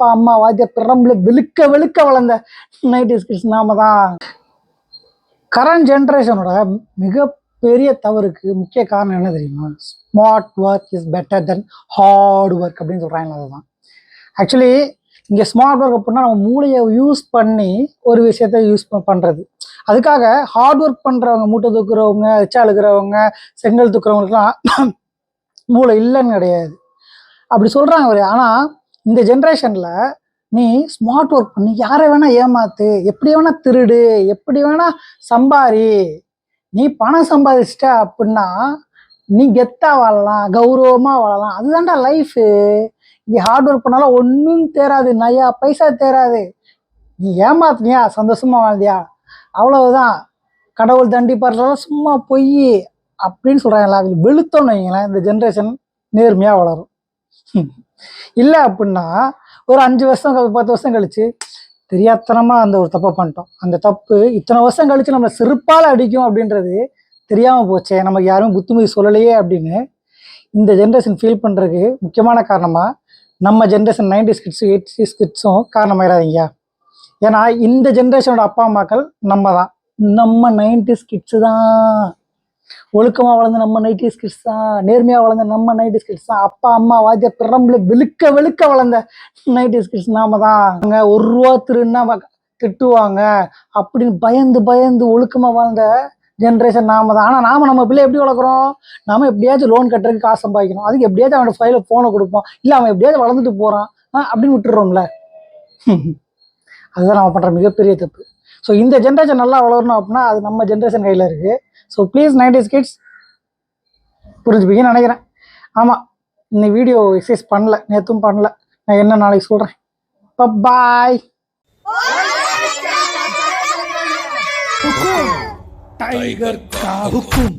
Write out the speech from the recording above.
அப்பா அம்மா வாத்திய பிரம்புல வெளுக்க வெளுக்க வளர்ந்த நைன்டிஸ் கிட்ஸ் நாம தான். கரண்ட் ஜென்ரேஷனோட மிகப்பெரிய தவறுக்கு முக்கிய காரணம் என்ன தெரியுமா? Smart work is better then hard work அப்படின்னு சொல்கிறாங்க அதுதான். ஆக்சுவலி இங்கே ஸ்மார்ட் ஒர்க் அப்படின்னா நம்ம மூளையை யூஸ் பண்ணி ஒரு விஷயத்த யூஸ் பண்ணுறது அதுக்காக ஹார்ட் ஒர்க் பண்ணுறவங்க மூட்டை தூக்குறவங்க எச்சா அழுக்கிறவங்க செங்கல் தூக்குறவங்களுக்குலாம் மூளை இல்லைன்னு கிடையாது. அப்படி சொல்கிறாங்க அவர். ஆனால் இந்த ஜென்ரேஷனில் நீ ஸ்மார்ட் ஒர்க் பண்ணி. யாரை வேணால் ஏமாத்து எப்படி வேணால் திருடு எப்படி வேணால் சம்பாரி. நீ பணம் சம்பாதிச்சிட்ட அப்படின்னா நீ கெத்தா வாழலாம் கௌரவமாக வாழலாம். அதுதான்டா லைஃபு நீ ஹார்ட் ஒர்க் பண்ணாலும் ஒன்றும் தேராது நயா பைசா தேராது நீ ஏமாத்தினியா? சந்தோஷமா வாழ்ந்தியா? அவ்வளவுதான். கடவுள் தண்டிப்பாடுறதால சும்மா பொய் அப்படின்னு சொல்கிறாங்களா அவங்க வெளுத்தோன்னு வைங்களேன் இந்த ஜென்ரேஷன் நேர்மையாக வளரும். இல்லை அப்படின்னா ஒரு அஞ்சு வருஷம் பத்து வருஷம் கழிச்சு தெரியாத்தனமாக அந்த ஒரு தப்பை பண்ணிட்டோம். அந்த தப்பு இத்தனை வருஷம் கழிச்சு நம்மளை செருப்பால் அடிக்கும் அப்படின்றது தெரியாமல் போச்சே. நமக்கு யாரும் புத்துமதி சொல்லலையே அப்படின்னு இந்த ஜென்ரேஷன் ஃபீல் பண்ணுறதுக்கு முக்கியமான காரணமாக நம்ம ஜென்ரேஷன் நைன்டிஸ் கிட்ஸும் எயிட்டிஸ் கிட்ஸும் காரணமாயிடாதீங்க ஏன்னா இந்த ஜென்ரேஷனோட அப்பா அம்மாக்கள் நம்ம தான் நம்ம நைன்டிஸ் கிட்ஸு தான். ஒழுக்கமாக வளர்ந்த நம்ம நைன்டிஸ் கிட்ஸ் தான் நேர்மையாக வளர்ந்த நம்ம நைன்டிஸ் கிட்ஸ் தான் அப்பா அம்மா வாத்திய பிறம்புல வெளுக்க வெளுக்க வளர்ந்த நைன்டிஸ் கிட்ஸ் நாம தான். அங்க ஒரு ரூபா திருன்னா திட்டுவாங்க. அப்படின்னு பயந்து பயந்து ஒழுக்கமாக வாழ்ந்த ஜென்ரேஷன் நாம தான். ஆனால் நாம நம்ம பிள்ளை எப்படி வளர்க்குறோம்? நாம எப்படியாச்சும் லோன் கட்டுறதுக்கு காசு சம்பாதிக்கணும். அதுக்கு எப்படியாச்சும் அவனோட ஃபைல ஃபோனை கொடுப்போம். இல்லை அவன் எப்படியாச்சும் வளர்ந்துட்டு போகிறான் அப்படின்னு விட்டுறோம்ல அதுதான் நம்ம பண்ணுற மிகப்பெரிய தப்பு. ஸோ இந்த ஜென்ரேஷன் நல்லா வளரணும் அப்படின்னா அது நம்ம ஜென்ரேஷன் கையில் இருக்குது ஸோ ப்ளீஸ் நைன்டிஸ் கிட்ஸ் புரிஞ்சுப்பீங்கன்னு நினைக்கிறேன். ஆமாம் இன்னைக்கு வீடியோ எக்ஸசைஸ் பண்ணல. நேற்றும் பண்ணல. நான் என்ன நாளைக்கு சொல்கிறேன் பாய் டைகர் காவுக்கும்